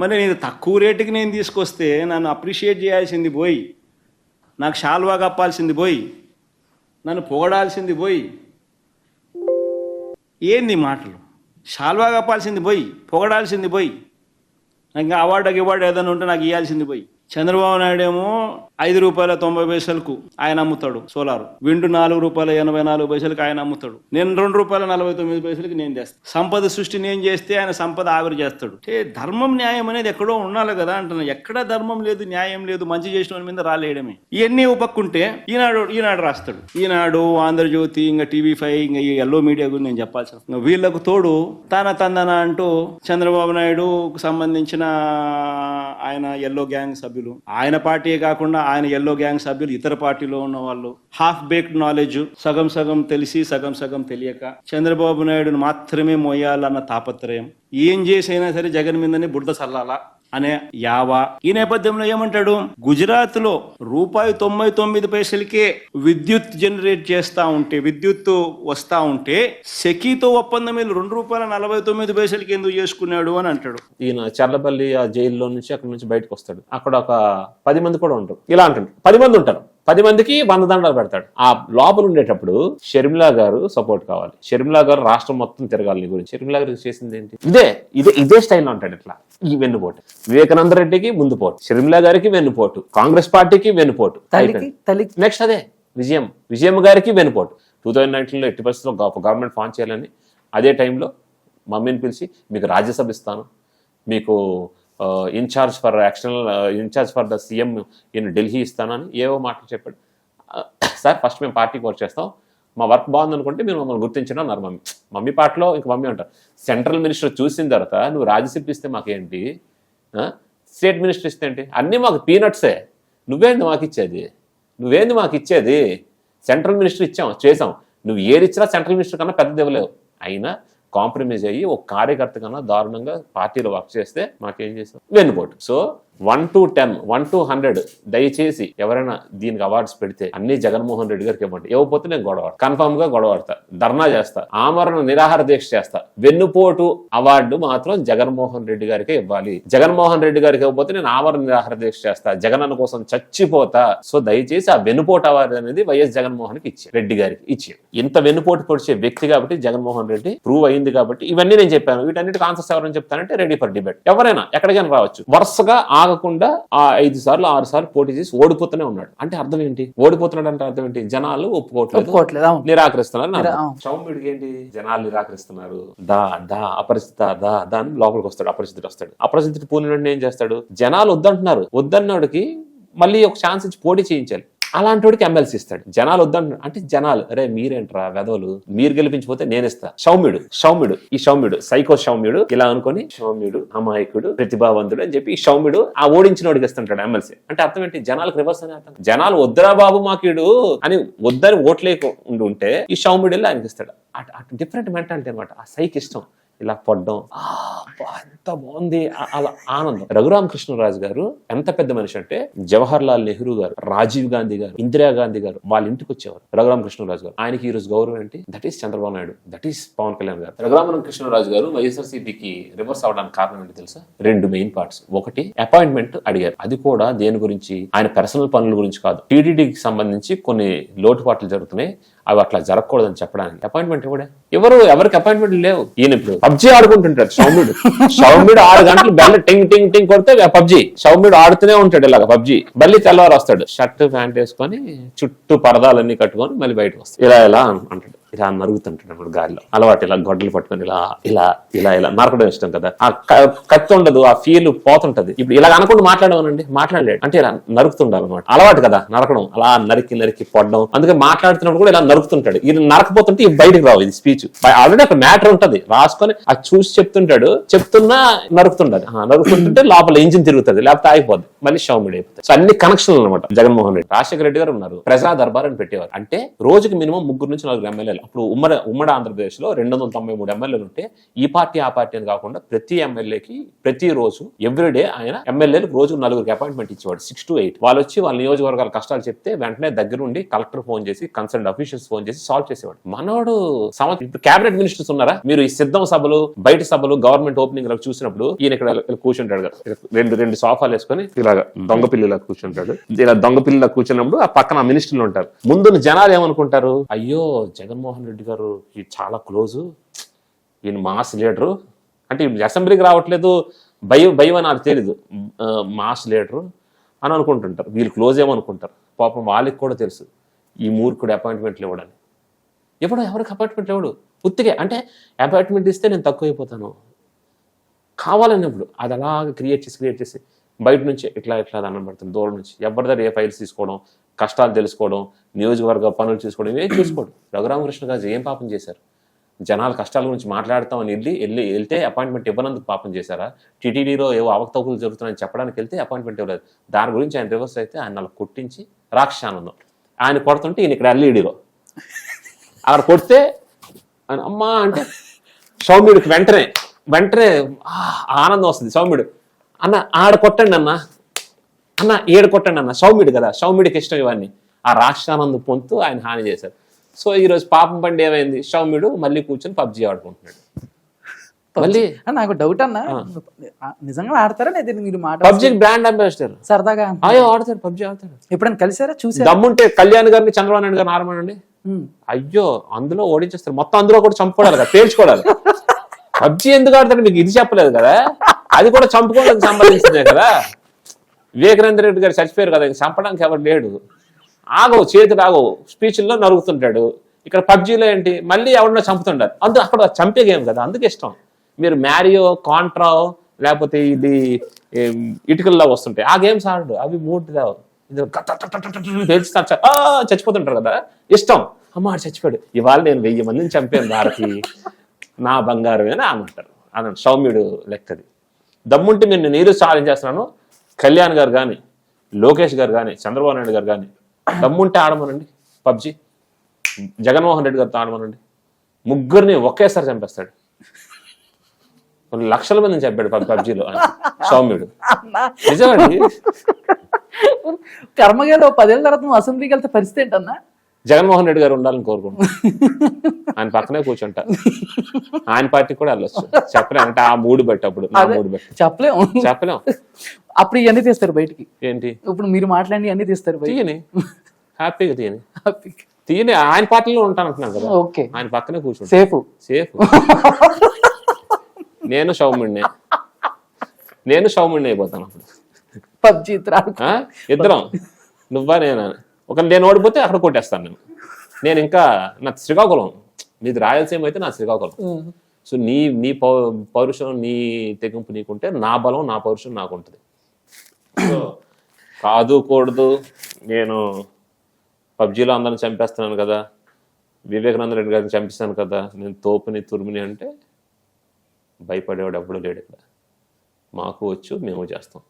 మరి నేను తక్కువ రేటుకి నేను తీసుకొస్తే నన్ను అప్రిషియేట్ చేయాల్సింది పోయి నాకు షాల్వా కప్పాల్సింది పోయి నన్ను పొగడాల్సింది పోయి. ఏంది మాటలు? షాల్వా కప్పాల్సింది పోయి పొగడాల్సింది పోయి. నాకు ఇంకా అవార్డు అవార్డు ఏదైనా ఉంటే నాకు ఇవ్వాల్సింది పోయి. చంద్రబాబు నాయుడు ఏమో ఐదు రూపాయల తొంభై పైసలకు ఆయన అమ్ముతాడు సోలార్. విండు నాలుగు రూపాయల ఎనభై నాలుగు పైసలకు ఆయన అమ్ముతాడు. నేను రెండు రూపాయల నలభై తొమ్మిది పైసలకి నేను చేస్తాను సంపద సృష్టి నేను చేస్తే ఆయన సంపద ఆవిరి చేస్తాడు. అంటే ధర్మం న్యాయం అనేది ఎక్కడో ఉండాలి కదా అంటున్నా. ఎక్కడ ధర్మం లేదు న్యాయం లేదు మంచి చేసిన మీద రాలేయడమే. ఇవన్నీ ఉపక్కుంటే ఈనాడు ఈనాడు రాస్తాడు. ఈనాడు ఆంధ్రజ్యోతి ఇంకా టీవీ ఫైవ్ ఇంకా ఈ ఎల్లో మీడియా గురించి నేను చెప్పాల్సిన వీళ్ళకు తోడు తన తందన అంటూ చంద్రబాబు నాయుడుకు సంబంధించిన ఆయన ఎల్లో గ్యాంగ్ సభ్యులు. ఆయన పార్టీయే కాకుండా ఆయన ఎల్లో గ్యాంగ్ సభ్యులు ఇతర పార్టీలో ఉన్న వాళ్ళు హాఫ్ బేక్డ్ నాలెడ్జ్ సగం సగం తెలిసి సగం సగం తెలియక చంద్రబాబు నాయుడును మాత్రమే మోయాలన్న తాపత్రయం. ఏం చేసైనా సరే జగన్ మీదనే బుడ్డ చల్లాలా? అనే యావా. ఈ నేపథ్యంలో ఏమంటాడు? గుజరాత్లో రూపాయి తొంభై తొమ్మిది పైసలకే విద్యుత్ జనరేట్ చేస్తా ఉంటే విద్యుత్ వస్తా ఉంటే సెకీతో ఒప్పందం వీళ్ళు రెండు రూపాయల నలభై తొమ్మిది పైసలకి ఎందుకు చేసుకున్నాడు అని అంటాడు. ఈయన చర్లపల్లి ఆ జైల్లో నుంచి అక్కడ నుంచి బయటకు వస్తాడు. అక్కడ ఒక పది మంది కూడా ఉంటారు ఇలా అంటాడు పది మంది ఉంటారు. పది మందికి వంద దండాలు పెడతాడు. ఆ లోపల ఉండేటప్పుడు షర్మిలా గారు సపోర్ట్ కావాలి. షర్మిలా గారు రాష్ట్రం మొత్తం తిరగాలి నీ గురించి. షర్మిలా గారు చేసింది ఏంటి? ఇదే ఇదే ఇదే స్టైల్లో ఉంటాడు ఇట్లా. ఈ వెన్నుపోటు. వివేకానంద రెడ్డికి ముందు పోటు షర్మిలా గారికి వెన్నుపోటు. కాంగ్రెస్ పార్టీకి వెన్నుపోటు. నెక్స్ట్ అదే విజయం. విజయం గారికి వెనుపోటు టూ థౌజండ్ నైన్టీన్లో ఎట్టి పరిస్థితుల్లో గొప్ప గవర్నమెంట్ ఫామ్ చేయాలని అదే టైంలో మమ్మీని పిలిచి మీకు రాజ్యసభ ఇస్తాను. మీకు incharge for external incharge for the CM in Delhi ఇస్తానని ఏవో మాటలు చెప్పాడు. Uh, సార్ ఫస్ట్ మేము పార్టీకి వర్క్ చేస్తాం. మా వర్క్ బాగుంది అనుకుంటే మీరు మమ్మల్ని గుర్తించడం అన్నారు మమ్మీ మమ్మీ పాటలో ఇంక మమ్మీ అంటారు. సెంట్రల్ మినిస్టర్ చూసిన తర్వాత నువ్వు రాజ్యసభ ఇస్తే మాకేంటి? Uh, స్టేట్ మినిస్టర్ ఇస్తే ఏంటి? అన్నీ మాకు పీనట్సే నువ్వేంది మాకు ఇచ్చేది? నువ్వేంది మాకు ఇచ్చేది? సెంట్రల్ మినిస్టర్ ఇచ్చాం చేసాం నువ్వు ఏది ఇచ్చినా సెంట్రల్ మినిస్టర్ కన్నా పెద్దది ఇవ్వలేవు. అయినా కాంప్రమైజ్ అయ్యి ఒక కార్యకర్త కన్నా దారుణంగా పార్టీలో వర్క్ చేస్తే మాకేం చేసాం వెన్నుపోటు. So one two ten one two hundred దయచేసి ఎవరైనా దీనికి అవార్డ్స్ పెడితే అన్ని జగన్మోహన్ రెడ్డి గారికి ఇవ్వండి. ఇవ్వకపోతే నేను గొడవ కన్ఫామ్గా గొడవడతా ధర్నా చేస్తా. ఆమరణ నిరాహార దీక్ష చేస్తా. వెన్నుపోటు అవార్డు మాత్రం జగన్మోహన్ రెడ్డి గారికి ఇవ్వాలి. జగన్మోహన్ రెడ్డి గారికి ఇవ్వకపోతే నేను ఆమరణ నిరాహార దీక్ష చేస్తా. జగనన్న కోసం చచ్చిపోతా. సో దయచేసి ఆ వెన్నుపోటు అవార్డు అనేది వైఎస్ జగన్మోహన్కి ఇచ్చి రెడ్డి గారికి ఇచ్చి ఇంత వెన్నుపోటు పొడిచే వ్యక్తి కాబట్టి జగన్మోహన్ రెడ్డి ప్రూవ్ అయింది కాబట్టి ఇవన్నీ నేను చెప్పాను. వీటన్నిటికి ఆన్సర్స్ ఎవరైనా చెప్తానంటే రెడీ ఫర్ డిబేట్. ఎవరైనా ఎక్కడికైనా రావచ్చు. వరుసగా ఆగకుండా ఆ ఐదు సార్లు ఆరు సార్లు పోటీ చేసి ఓడిపోతూనే ఉన్నాడు. అంటే అర్థం ఏంటి? ఓడిపోతున్నాడు అంటే అర్థం ఏంటి? జనాలు ఒప్పుకోవట్లేదు. నిరాకరిస్తున్నారు. సౌమ్యుడికి ఏంటి? జనాలు నిరాకరిస్తున్నారు. దా దా అపరిచిత దా దా అని లోపలికి వస్తాడు అపరిచితుడు వస్తాడు. అపరిచితుడు పూనివాడిని ఏం చేస్తాడు? జనాలు వద్దంటున్నారు. వద్దన్నోడికి మళ్ళీ ఒక ఛాన్స్ ఇచ్చి పోటీ చేయించాలి. అలాంటి వాడికి ఎమ్మెల్సీ ఇస్తాడు. జనాలు వద్దంటున్నారు అంటే జనాలు అరే మీరేంట్రా వెదవులు మీరు గెలిపించిపోతే నేను ఇస్తా. సౌమ్యుడు సౌమ్యుడు ఈ సౌమ్యుడు సైకో సౌమ్యుడు ఇలా అనుకొని సౌమ్యుడు అమాయకుడు ప్రతిభావంతుడు అని చెప్పి ఈ సౌమ్యుడు ఆ ఓడించిన వాడికి ఇస్తుంటాడు ఎమ్మెల్సీ అంటే అర్థం ఏంటి? జనాలకు రివర్స్ అనే అర్థం? జనాలు వద్దురా బాబు మాకీడు అని వద్దని ఓట్లేక ఉండి ఉంటే ఈ సౌమ్యుడు వెళ్ళి ఆయనకి ఇస్తాడు అటు అటు డిఫరెంట్ మెంటాలిటీ అనమాట ఆ సైకి ఇష్టం ఇలా పడ్డం. ఎంత బాగుంది. అలా ఆనందం. రఘురామ కృష్ణరాజు గారు ఎంత పెద్ద మనిషి అంటే జవహర్ లాల్ నెహ్రూ గారు రాజీవ్ గాంధీ గారు ఇందిరాగాంధీ గారు వాళ్ళ ఇంటికి వచ్చేవారు. రఘురామ కృష్ణరాజు గారు. ఆయనకి ఈ రోజు గౌరవం ఏంటి? That is Chandrababu Naidu. That is Pawan Kalyan garu. Raghurama Krishnaraju గారు వైఎస్ఆర్సీపీకి రివర్స్ అవడానికి కారణం ఏంటి తెలుసా? రెండు మెయిన్ పార్ట్స్ ఒకటి అపాయింట్మెంట్ అడిగారు. అది కూడా దేని గురించి? ఆయన పర్సనల్ పనుల గురించి కాదు. టీడీడీకి సంబంధించి కొన్ని లోటుపాట్లు జరుగుతున్నాయి. అవి అట్లా జరగకూడదని చెప్పడానికి. అపాయింట్మెంట్ ఇవ్వడే ఎవరు ఎవరికి అపాయింట్మెంట్ లేవు. ఈయన ఇప్పుడు పబ్జి ఆడుకుంటుంటాడు సౌమ్యుడు. సౌమ్యుడు ఆరు గంటలు బెల్ల టింగ్ టింగ్ టింగ్ కొడితే పబ్జి. సౌమ్యుడు ఆడుతూనే ఉంటాడు ఇలాగ పబ్జి. మళ్ళీ తెల్లవారు వస్తాడు. షర్ట్ ప్యాంట్ వేసుకొని చుట్టూ పరదాలన్నీ కట్టుకొని మళ్ళీ బయటకు వస్తాడు. ఇలా ఇలా అంటాడు. ఇలా నరుగుతుంటాడు అప్పుడు గాలిలో. అలవాటు ఇలా గొడ్డలు పట్టుకొని ఇలా ఇలా ఇలా ఇలా. నరకడం ఇష్టం కదా. ఆ కత్తి ఉండదు ఆ ఫీల్ పోతుంటది. ఇప్పుడు ఇలా అనుకుంటూ మాట్లాడమనండి మాట్లాడలేడు అంటే ఇలా నరుకుతుండాలన్నమాట. అలవాటు కదా నరకడం. అలా నరికి నరికి పడడం. అందుకే మాట్లాడుతున్నప్పుడు కూడా ఇలా నరుకుతుంటాడు. ఇది నరకపోతుంటే ఇది బయటకు రావు ఇది స్పీచ్ ఆల్రెడీ ఒక మ్యాటర్ ఉంటది. రాసుకొని అది చూసి చెప్తుంటాడు. చెప్తున్నా నరుకుతుండదు నరుకుతుంటే లోపల ఇంజిన్ తిరుగుతుంది. లేకపోతే ఆగిపోద్ది. మళ్ళీ షౌమిడ్ అయిపోతుంది సో అన్ని కనెక్షన్లు అనమాట జగన్మోహన్ రెడ్డి. రాజశేఖర రెడ్డి గారు ఉన్నారు. ప్రజా దర్బార్ అని పెట్టేవారు. అంటే రోజుకి మినిమం ముగ్గురు నుంచి నాలుగు ఎమ్మెల్యేలు ఎమ్మెల్యే అప్పుడు ఉమ్మడి ఉమ్మడి ఆంధ్రప్రదేశ్లో రెండు వందల తొంభై మూడు ఎమ్మెల్యేలు ఉంటే ఈ పార్టీ ఆ పార్టీ అని కాకుండా ప్రతి ఎమ్మెల్యేకి ప్రతి రోజు ఎవ్రీడే ఆయన ఎమ్మెల్యేలకు రోజు నలుగురికి అపాయింట్మెంట్ ఇచ్చేవాడు సిక్స్ టు ఎయిట్ వాళ్ళు వచ్చి వాళ్ళ నియోజకవర్గాల కష్టాలు చెప్తే వెంటనే దగ్గరుండి కలెక్టర్ ఫోన్ చేసి కన్సర్న్ అఫీషియల్స్ ఫోన్ చేసి సాల్వ్ చేసేవాడు. మనోడు సంవత్సరం ఇప్పుడు కేబినెట్ మినిస్టర్స్ ఉన్నారా? మీరు ఈ సిద్ధం సభలు బయట సభలు గవర్నమెంట్ ఓపెనింగ్ చూసినప్పుడు ఈయన ఇక్కడ ఇలా కూర్చుంటాడు రెండు రెండు సోఫాలు వేసుకొని ఇలాగా దొంగ పిల్లిలా కూర్చుంటాడు. ఇలా దొంగ పిల్లిలా కూర్చున్నప్పుడు ఆ పక్కన మినిస్టర్లు ఉంటారు. ముందు జనాలు ఏమనుకుంటారు? అయ్యో జగన్మోహన్ రెడ్డి గారు ఇది చాలా క్లోజు. ఈయన మాస్ లీడరు. అంటే అసెంబ్లీకి రావట్లేదు. భయం భయం అని నాకు తెలీదు. మాస్ లీడరు అని అనుకుంటుంటారు. వీళ్ళు క్లోజ్ ఏమనుకుంటారు? పాపం వాళ్ళకి కూడా తెలుసు. ఈ మూర్ఖుడు అపాయింట్మెంట్లు ఇవ్వడని ఎప్పుడు ఎవరికి అపాయింట్మెంట్ ఇవ్వడు ఉత్తిగే అంటే అపాయింట్మెంట్ ఇస్తే నేను తక్కువైపోతాను. కావాలన్నప్పుడు అది అలాగే క్రియేట్ చేసి క్రియేట్ చేసి బయట నుంచి ఇట్లా ఇట్లా దండం దూరం నుంచి. ఎవరి దగ్గర ఏ ఫైల్స్ తీసుకోవడం కష్టాలు తెలుసుకోవడం నియోజకవర్గ పనులు చూసుకోవడం ఏం చూసుకోడు రఘురామకృష్ణ గారు ఏం పాపం చేశారు? జనాల కష్టాల గురించి మాట్లాడతామని వెళ్ళి వెళ్ళి వెళ్తే అపాయింట్మెంట్ ఇవ్వనందుకు పాపం చేశారా? టీటీడీలో ఏవో అవకతవకలు జరుగుతున్నాయని చెప్పడానికి వెళ్తే అపాయింట్మెంట్ ఇవ్వలేదు. దాని గురించి ఆయన రివర్స్ అయితే ఆయన అలా కొట్టించి రాక్షసానందం. ఆయన కొడుతుంటే ఈయన ఇక్కడ ఎల్ఈడిలో. అక్కడ కొడితే ఆయన అమ్మా అంటే సౌమ్యుడికి వెంటనే వెంటనే ఆనందం వస్తుంది సౌమ్యుడు. అన్న ఆడ కొట్టండి అన్న. అన్న ఏడు కొట్టండి అన్న. సౌమ్యుడు కదా. సౌమ్యుడికి ఇష్టం ఇవన్నీ. ఆ రాక్షసానంద పొందుతూ ఆయన హాని చేశారు సో ఈరోజు పాపం పండి ఏమైంది? సౌమ్యుడు మళ్ళీ కూర్చొని పబ్జీ ఆడుకుంటున్నాడు. మళ్ళీ నాకు డౌట్ అన్న. నిజంగా ఆడతారా లేదా మీరు మాట పబ్జీ బ్రాండ్ అంబాసిడర్. సరదాగా. అయ్యో ఆడతాడు పబ్జీ ఆడతాడు. ఎప్పుడైనా కలిసారా? చూసారా? దమ్ముంటే కళ్యాణ్ గారిని చంద్రబాబు నాయుడు గారిని ఆడమనండి. అయ్యో అందులో ఓడించేస్తారు. మొత్తం అందులో కూడా చంపుకోవాలి కదా పేల్చుకోవాలి. పబ్జి ఎందుకు ఆడతాడు మీకు? ఇది చెప్పలేదు కదా. అది కూడా చంపుకోవడానికి సంబంధించిందే కదా. వివేకానంద రెడ్డి గారు చచ్చిపోయారు కదా ఇంక చంపడానికి ఎవరు లేడు. ఆగవు చేతులు ఆగవు. స్పీచ్ల్లో నరుగుతుంటాడు ఇక్కడ పబ్జీలో ఏంటి? మళ్ళీ ఎవరినో చంపుతుంటారు. అందుకు అక్కడ చంపే గేమ్ కదా అందుకు ఇష్టం. మీరు మ్యారియో కాంట్రా లేకపోతే ఇది ఇటుకల్లో వస్తుంటాయి. ఆ గేమ్స్ ఆడడు అవి మూడు రావు. ఇది చచ్చిపోతుంటారు కదా. ఇష్టం. అమ్మ చచ్చిపోయాడు. ఇవాళ నేను వెయ్యి మందిని చంపాను భారతి. నా బంగారమే అని ఆమంటారు అన సౌమ్యుడు లెక్కది. దమ్ముంటే నేను నీరు ఛాలెంజ్ చేస్తున్నాను. కళ్యాణ్ గారు కానీ లోకేష్ గారు కానీ చంద్రబాబు నాయుడు గారు కానీ దమ్ముంటే ఆడమనండి పబ్జి. జగన్మోహన్ రెడ్డి గారితో ఆడమనండి. ముగ్గురిని ఒకేసారి చంపేస్తాడు. కొన్ని లక్షల మందిని చంపాడు పబ్- పబ్జిలో. సౌమ్యుడు. నిజమండి. కర్మగారు ఓ పదేళ్ళ తర్వాత నువ్వు అసెంబ్లీకి వెళ్తే పరిస్థితి ఏంటన్నా? జగన్మోహన్ రెడ్డి గారు ఉండాలని కోరుకుంటున్నాను ఆయన పక్కనే కూర్చుంటా. ఆయన పార్టీ కూడా వెళ్ళొచ్చు. చెప్పలేం. అంటే ఆ మూడు బట్టి అప్పుడు నా. మూడు బట్టి చెప్పలేము చెప్పలేం. అప్పుడు ఇవన్నీ తీస్తారు బయటికి. ఏంటి? ఇప్పుడు మీరు మాట్లాడి అన్ని తీస్తారు తీయని. హ్యాపీగా తీయని. తీయని. ఆయన పార్టీలో ఉంటానంటున్నాను కదా. ఓకే. ఆయన పక్కనే కూర్చుంటా. సేఫ్. సేఫ్. నేను సౌమ్యుడినే నేను సౌమ్యుడిని అయిపోతాను అప్పుడు. పబ్జి? ఇద్దరం. నువ్వా నేనా? ఒక నేను ఓడిపోతే అక్కడ కొట్టేస్తాను నేను. నేను ఇంకా నా శ్రీకాకుళం. నీది రాయలసీమ అయితే నా శ్రీకాకుళం. సో నీ నీ పౌ పౌరుషం నీ తెగింపు నీకుంటే నా బలం నా పౌరుషం నాకు ఉంటుంది సో కాదు కూడదు. నేను పబ్జీలో అందరిని చంపేస్తున్నాను కదా. వివేకానంద రెడ్డి గారిని చంపిస్తాను కదా. నేను తోపుని తురుముని అంటే భయపడేవాడు ఎప్పుడూ లేడు ఇక్కడ. మాకు వచ్చు మేము చేస్తాం.